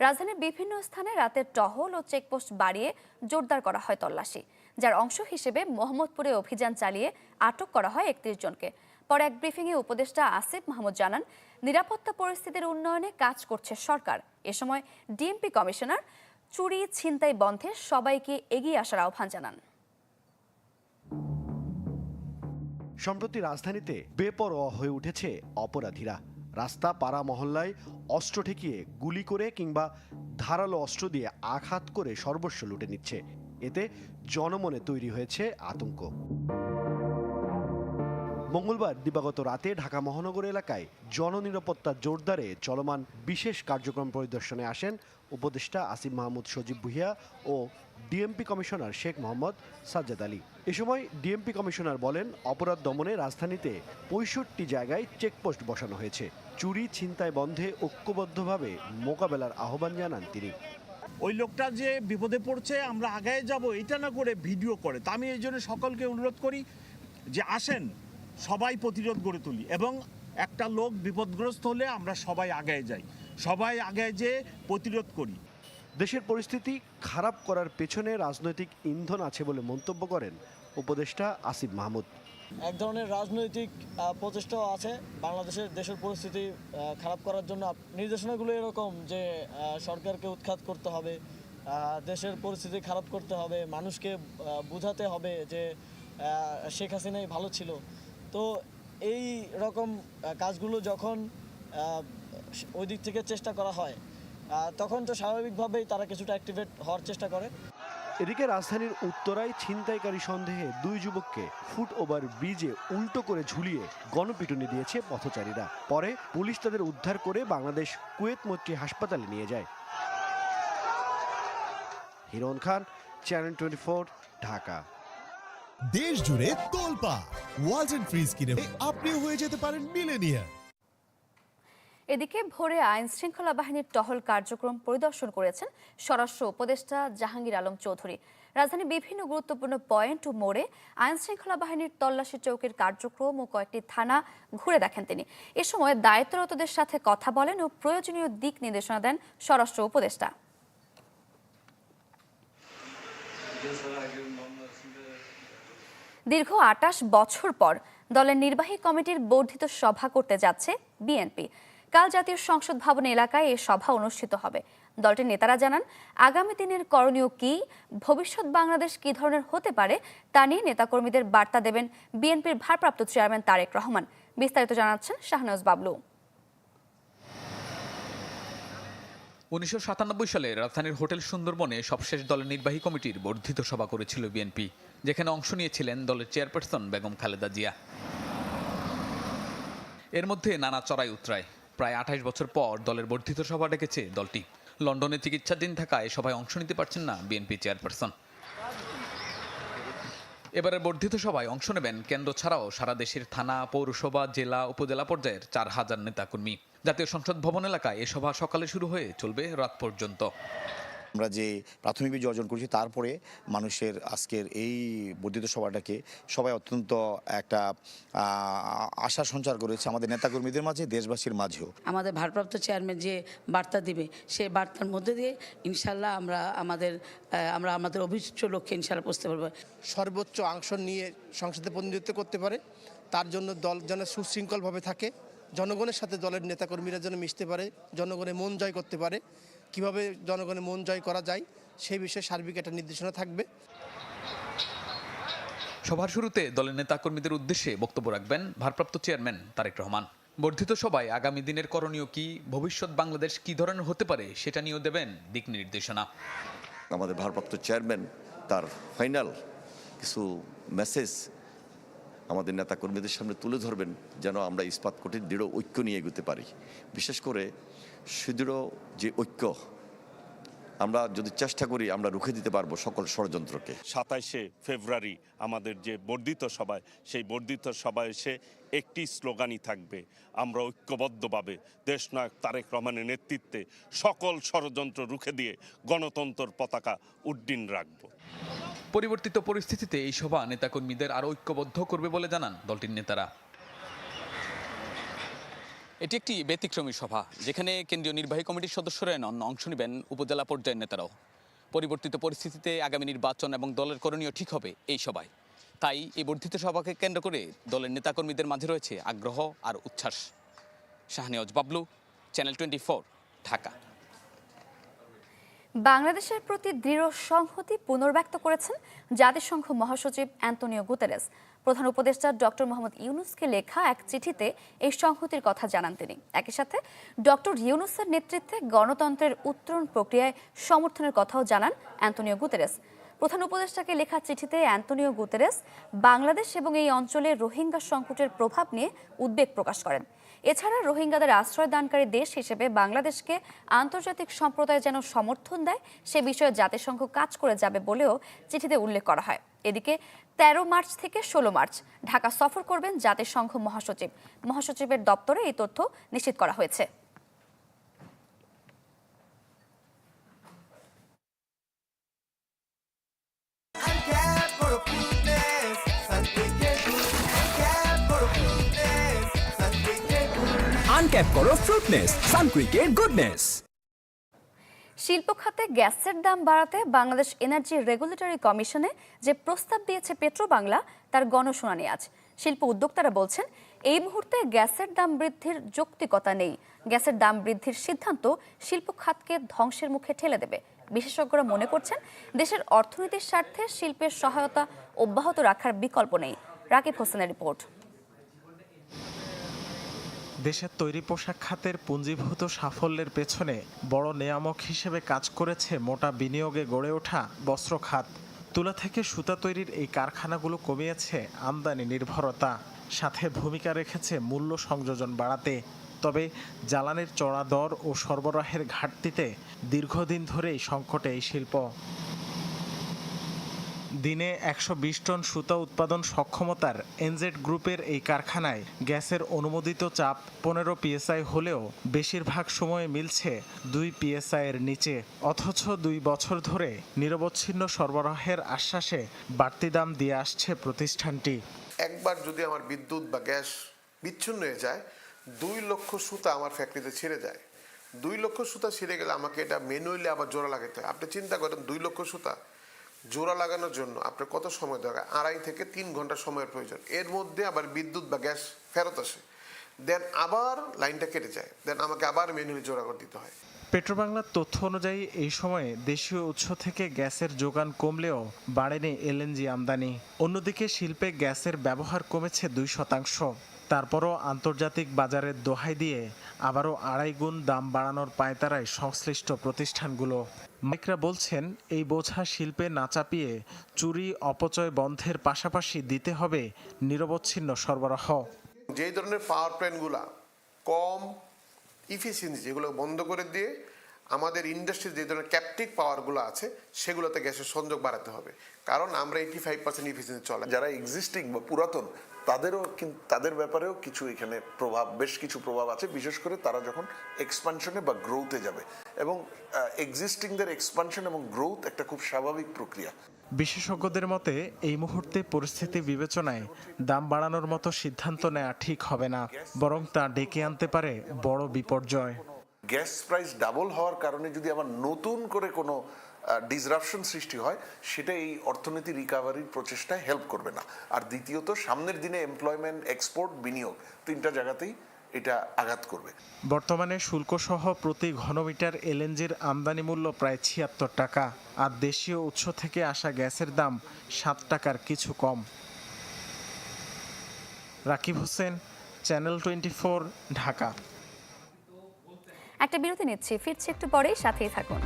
রাজধানীর বিভিন্ন স্থানে রাতের টহল ও চেকপোস্ট বাড়িয়ে জোরদার করা হয় তল্লাশি, যার অংশ হিসেবে মোহাম্মদপুরে অভিযান চালিয়ে আটক করা হয় একত্রিশ জনকে। পরে এক ব্রিফিংয়ে উপদেষ্টা আসিফ মাহমুদ জানান, নিরাপত্তা পরিস্থিতির উন্নয়নে কাজ করছে সরকার। এ সময় ডিএমপি কমিশনার চুরি, ছিনতাই বন্ধে সবাইকে এগিয়ে আসার আহ্বান জানান। সম্প্রতি রাজধানীতে বেপরোয়া হয়ে উঠেছে অপরাধীরা। রাস্তা, পাড়া মহল্লায় অস্ত্র ঠেকিয়ে গুলি করে কিংবা ধারালো অস্ত্র দিয়ে আঘাত করে সর্বস্ব লুটে নিচ্ছে। এতে জনমনে তৈরি হয়েছে আতঙ্ক। মঙ্গলবার দিবাগত রাতে ঢাকা মহানগর এলাকায় জননিরাপত্তা জোরদারে চলমান বিশেষ কার্যক্রম পরিদর্শনে আসেন উপদেষ্টা আসিম মাহমুদ সজীব ভুইয়া ও ডিএমপি কমিশনার শেখ মোহাম্মদ সাজ্জাদ আলী। এ সময় ডিএমপি কমিশনার বলেন, অপরাধ দমনে রাজধানীতে পঁয়ষট্টি জায়গায় চেকপোস্ট বসানো হয়েছে। চুরি, ছিনতাই বন্ধে ঐক্যবদ্ধভাবে মোকাবেলার আহ্বান জানান তিনি। ওই লোকটা যে বিপদে পড়ছে, আমরা আগায় যাব, এটা না করে ভিডিও করে। তা আমি এই জন্য সকলকে অনুরোধ করি যে আসেন সবাই প্রতিরোধ গড়ে তুলি এবং একটা লোক বিপদগ্রস্ত হলে আমরা সবাই আগায় যাই। সবাই আগায় যে প্রতিরোধ করি। দেশের পরিস্থিতি খারাপ করার পেছনে রাজনৈতিক ইন্ধন আছে বলে মন্তব্য করেন উপদেষ্টা আসিফ মাহমুদ। এক ধরনের রাজনৈতিক প্রচেষ্টাও আছে। বাংলাদেশের দেশের পরিস্থিতি খারাপ করার জন্য নির্দেশনাগুলো এরকম যে সরকারকে উৎখাত করতে হবে দেশের পরিস্থিতি খারাপ করতে হবে মানুষকে বোঝাতে হবে যে শেখ হাসিনাই ভালো ছিল। তো এই রকম কাজগুলো যখন ওই দিক থেকে চেষ্টা করা হয় তখন তো স্বাভাবিকভাবেই তারা কিছুটা অ্যাক্টিভেট হওয়ার চেষ্টা করে। এদিকে রাজধানীর উত্তরায় ছিনতাইকারী সন্দেহে দুই যুবককে ফুট ওভার ব্রিজে উল্টো করে ঝুলিয়ে গণপিটুনি দিয়েছে পথচারীরা। পরে পুলিশ তাদের উদ্ধার করে বাংলাদেশ কুয়েত মৈত্রী হাসপাতালে নিয়ে যায়। Hiron Khan, channel twenty Dhaka. দেশ জুড়ে তোলপা ওয়ালটন ফ্রিজ কিনে আপনিও হয়ে যেতে পারেন মিলেনিয়ার এদিকে ভোরে আইন শৃঙ্খলা বাহিনীর টহল কার্যক্রম পরিদর্শন করেছেন স্বরাষ্ট্র উপদেষ্টা জাহাঙ্গীর আলম চৌধুরী। রাজধানীর বিভিন্ন গুরুত্বপূর্ণ পয়েন্ট ও মোড়ে আইন শৃঙ্খলা বাহিনীর তল্লাশি চৌকির কার্যক্রম ও কয়েকটি থানা ঘুরে দেখেন তিনি। এ সময় দায়িত্বরতদের সাথে কথা বলেন ও প্রয়োজনীয় দিক নির্দেশনা দেন স্বরাষ্ট্র উপদেষ্টা। দীর্ঘ আটাশ বছর পর দলের নির্বাহী কমিটির বর্ধিত সভা করতে যাচ্ছে বিএনপি। কাল জাতীয় সংসদ ভবন এলাকায় এই সভা অনুষ্ঠিত হবে। দলটির নেতারা জানান, আগামী দিনের করণীয় কি? ভবিষ্যৎ বাংলাদেশ কি ধরনের হতে পারে? তা নিয়ে নেতাকর্মীদের বার্তা দেবেন বিএনপির ভারপ্রাপ্ত চেয়ারম্যান তারেক রহমান। বিস্তারিত জানাচ্ছেন শাহনাজ বাবলু। উনিশশো সাতানব্বই সালে রাজধানীর হোটেল সুন্দরবনে সবশেষ দলের নির্বাহী কমিটির বর্ধিত সভা করেছিল বিএনপি। যেখানে অংশ নিয়েছিলেন দলের চেয়ারপারসন বেগম খালেদা জিয়া। এর মধ্যে নানা চড়াই উতরায় প্রায় আঠাশ বছর পর দলের বর্ধিত সভা ডেকেছে দলটি। লন্ডনে চিকিৎসাধীন থাকায় সভায় অংশ নিতে পারছেন না বিএনপি চেয়ারপারসন। এবারের বর্ধিত সভায় অংশ নেবেন কেন্দ্র ছাড়াও সারা দেশের থানা, পৌরসভা, জেলা, উপজেলা পর্যায়ের চার হাজার নেতাকর্মী। জাতীয় সংসদ ভবন এলাকায় এ সভা সকালে শুরু হয়ে চলবে রাত পর্যন্ত। আমরা যে প্রাথমিক বিজয় অর্জন করেছি তারপরে মানুষের আজকের এই বর্ধিত সভাটাকে সবাই অত্যন্ত একটা আশা সঞ্চার করেছে আমাদের নেতাকর্মীদের মাঝে দেশবাসীর মাঝেও। আমাদের ভারপ্রাপ্ত চেয়ারম্যান যে বার্তা দিবে সেই বার্তার মধ্যে দিয়ে ইনশাল্লাহ আমরা আমাদের আমরা আমাদের অভিষ্ট লক্ষ্যে ইনশাল্লাহ পৌঁছতে পারব। সর্বোচ্চ অংশ নিয়ে সংসদে প্রতিনিধিত্ব করতে পারে। তার জন্য দল যেন সুশৃঙ্খলভাবে থাকে জনগণের সাথে দলের নেতাকর্মীরা যেন মিশতে পারে জনগণের মন জয় করতে পারে। কীভাবে জনগণের মন জয় করা যায় সেই বিষয়ে সার্বিক একটা নির্দেশনা থাকবে। সভার শুরুতে দলের নেতাকর্মীদের উদ্দেশ্যে বক্তব্য রাখবেন ভারপ্রাপ্ত চেয়ারম্যান তারেক রহমান। বর্ধিত সভায় আগামী দিনের করণীয় কি ভবিষ্যৎ বাংলাদেশ কি ধরনের হতে পারে সেটা নিয়েও দেবেন দিক নির্দেশনা। আমাদের ভারপ্রাপ্ত চেয়ারম্যান তার ফাইনাল কিছু মেসেজ আমাদের নেতা কর্মীদের সামনে তুলে ধরবেন যেন আমরা ইস্পাত কোটির দৃঢ় ঐক্য নিয়ে এগোতে পারি। বিশেষ করে সুদৃঢ় যে ঐক্য, আমরা যদি চেষ্টা করি আমরা রুখে দিতে পারব সকল ষড়যন্ত্রকে। সাতাইশে ফেব্রুয়ারি আমাদের যে বর্ধিত সভায়, সেই বর্ধিত সভায় এসে একটি স্লোগানই থাকবে, আমরা ঐক্যবদ্ধভাবে দেশনায়ক তারেক রহমানের নেতৃত্বে সকল ষড়যন্ত্র রুখে দিয়ে গণতন্ত্র পতাকা উড্ডীন রাখব। পরিবর্তিত পরিস্থিতিতে এই সভা নেতাকর্মীদের আরও ঐক্যবদ্ধ করবে বলে জানান দলটির নেতারা। এটি একটি ব্যতিক্রমী সভা, যেখানে কেন্দ্রীয় নির্বাহী কমিটির সদস্যরা নন অংশ নেবেন উপজেলা পর্যায়ের নেতারাও। পরিবর্তিত পরিস্থিতিতে আগামী নির্বাচন এবং দলের করণীয় ঠিক হবে এই সভায়। তাই এই বর্ধিত সভাকে কেন্দ্র করে দলের নেতাকর্মীদের মাঝে রয়েছে আগ্রহ আর উচ্ছ্বাস। Shahniaz Bablu, channel twenty Dhaka. বাংলাদেশের প্রতি দৃঢ় সংহতি পুনর্ব্যক্ত করেছেন জাতিসংঘ মহাসচিব অ্যান্টনিও গুতেরেস। প্রধান উপদেষ্টা ডক্টর মোহাম্মদ ইউনুসকে লেখা এক চিঠিতে এই সংহতির কথা জানান তিনি। একই সাথে ডক্টর ইউনুসের নেতৃত্বে গণতন্ত্রের উত্তরণ প্রক্রিয়ায় সমর্থনের কথাও জানান অ্যান্টনিও গুতেরেস। প্রধান উপদেষ্টাকে লেখা চিঠিতে অ্যান্তনিও গুতেরেস বাংলাদেশ এবং এই অঞ্চলে রোহিঙ্গা সংকটের প্রভাব নিয়ে উদ্বেগ প্রকাশ করেন। এছাড়া রোহিঙ্গাদের আশ্রয় দানকারী দেশ হিসেবে বাংলাদেশকে আন্তর্জাতিক সম্প্রদায় যেন সমর্থন দেয়, সে বিষয়ে জাতিসংঘ কাজ করে যাবে বলেও চিঠিতে উল্লেখ করা হয়। এদিকে তেরো মার্চ থেকে ষোলো মার্চ ঢাকা সফর করবেন জাতিসংঘ মহাসচিব। মহাসচিবের দপ্তরে এই তথ্য নিশ্চিত করা হয়েছে। আনক্যাপ করো ফ্রুটনেস সানকুইকের গুডনেস শিল্প খাতে গ্যাসের দাম বাড়াতে বাংলাদেশ এনার্জি রেগুলেটরি কমিশনে যে প্রস্তাব দিয়েছে পেট্রোবাংলা, তার গণশুনানি আজ। শিল্প উদ্যোক্তারা বলছেন, এই মুহূর্তে গ্যাসের দাম বৃদ্ধির যৌক্তিকতা নেই। গ্যাসের দাম বৃদ্ধির সিদ্ধান্ত শিল্প খাতকে ধ্বংসের মুখে ঠেলে দেবে। বিশেষজ্ঞরা মনে করছেন, দেশের অর্থনীতির স্বার্থে শিল্পের সহায়তা অব্যাহত রাখার বিকল্প নেই। রাকিব হোসেনের রিপোর্ট। দেশের তৈরি পোশাক খাতের পুঞ্জীভূত সাফল্যের পেছনে বড় নেয়ামক হিসেবে কাজ করেছে মোটা বিনিয়োগে গড়ে ওঠা বস্ত্র খাত। তুলা থেকে সুতা তৈরির এই কারখানাগুলো কমিয়েছে আমদানি নির্ভরতা, সাথে ভূমিকা রেখেছে মূল্য সংযোজন বাড়াতে। তবে জ্বালানির চড়া দর ও সরবরাহের ঘাটতিতে দীর্ঘদিন ধরেই সংকটে এই শিল্প। দিনে একশো বিশ টন সুতা উৎপাদন সক্ষমতার এনজেড গ্রুপের এই কারখানায় গ্যাসের অনুমোদিত চাপ পনেরো পিএসআই হলেও বেশিরভাগ সময়ে মিলছে দুই পিএসআই এর নিচে। অথচ দুই বছর ধরে নিরবচ্ছিন্ন সরবরাহের আশ্বাসে বাড়তি দাম দিয়ে আসছে প্রতিষ্ঠানটি। একবার যদি আমার বিদ্যুৎ বা গ্যাস বিচ্ছিন্ন হয়ে যায়, দুই লক্ষ সুতা আমার ফ্যাক্টরিতে ছিঁড়ে যায়। দুই লক্ষ সুতা ছিঁড়ে গেলে আমাকে এটা ম্যানুয়ালি আবার জোড়া লাগাতে হয়। আপনি চিন্তা করেন, দুই লক্ষ সুতা? জোড়া লাগানোর জন্য আপনার কত সময় দরকার? আড়াই থেকে তিন ঘণ্টা সময়ের প্রয়োজন। এর মধ্যে আবার বিদ্যুৎ বা গ্যাস ফেরত আসে। দেন আবার লাইনটা কেটে যায়। দেন আমাকে আবার ম্যানুয়ালি জোড়া করে দিতে হয়। পেট্রোবাংলার তথ্য অনুযায়ী এই সময়ে দেশীয় উৎস থেকে গ্যাসের যোগান কমলেও বাড়েনি এলএনজি আমদানি। অন্যদিকে শিল্পে গ্যাসের ব্যবহার কমেছে দুই শতাংশ। তারপরও আন্তর্জাতিক বাজারের দোহাই দিয়ে আবারও আড়াই গুণ দাম বাড়ানোর পায়তারায় সংশ্লিষ্ট প্রতিষ্ঠানগুলো। মাইকরা বলছেন, এই বোঝা শিল্পে না চাপিয়ে চুরি, অপচয় বন্ধের পাশাপাশি দিতে হবে নিরবচ্ছিন্ন সরবরাহ। যেই ধরনের পাওয়ার প্ল্যান্টগুলা কম ইফিসিয়েন্সি যেগুলো বন্ধ করে দিয়ে আমাদের ইন্ডাস্ট্রির যে ধরনের ক্যাপটিভ পাওয়ারগুলো আছে, সেগুলোতে গ্যাসের সংযোগ বাড়াতে হবে। কারণ আমরা এইটি ফাইভ পার্সেন্ট ইফিসিয়েন্সি চলে। যারা এক্সিস্টিং বা পুরাতন, তাদেরও কিন্তু তাদের ব্যাপারেও কিছু এখানে প্রভাব, বেশ কিছু প্রভাব আছে। বিশেষ করে তারা যখন এক্সপানশনে বা গ্রোথে যাবে। এবং এক্সিস্টিংদের এক্সপানশন এবং গ্রোথ একটা খুব স্বাভাবিক প্রক্রিয়া। বিশেষজ্ঞদের মতে এই মুহূর্তে পরিস্থিতি বিবেচনায় দাম বাড়ানোর মতো সিদ্ধান্ত নেওয়া ঠিক হবে না বরং তা ডেকে আনতে পারে বড় বিপর্যয়। গ্যাস প্রাইস ডাবল হওয়ার কারণে যদি আবার নতুন করে কোনো ডিসরাপশন সৃষ্টি হয় সেটা এই অর্থনীতি রিকাভারির প্রচেষ্টায় হেল্প করবে না। আর দ্বিতীয়ত সামনের দিনে এমপ্লয়মেন্ট এক্সপোর্ট বিনিয়োগ তিনটা জায়গাতেই এটা আঘাত করবে। বর্তমানে শুল্কসহ প্রতি ঘনমিটার এলএনজির আমদানি মূল্য প্রায় ছিয়াত্তর টাকা আর দেশীয় উৎস থেকে আসা গ্যাসের দাম সাত টাকার কিছু কম। Rakib Hossain channel twenty Dhaka. একটা বিরতি নিচ্ছি ফিরছি একটু পরেই সাথেই থাকুন।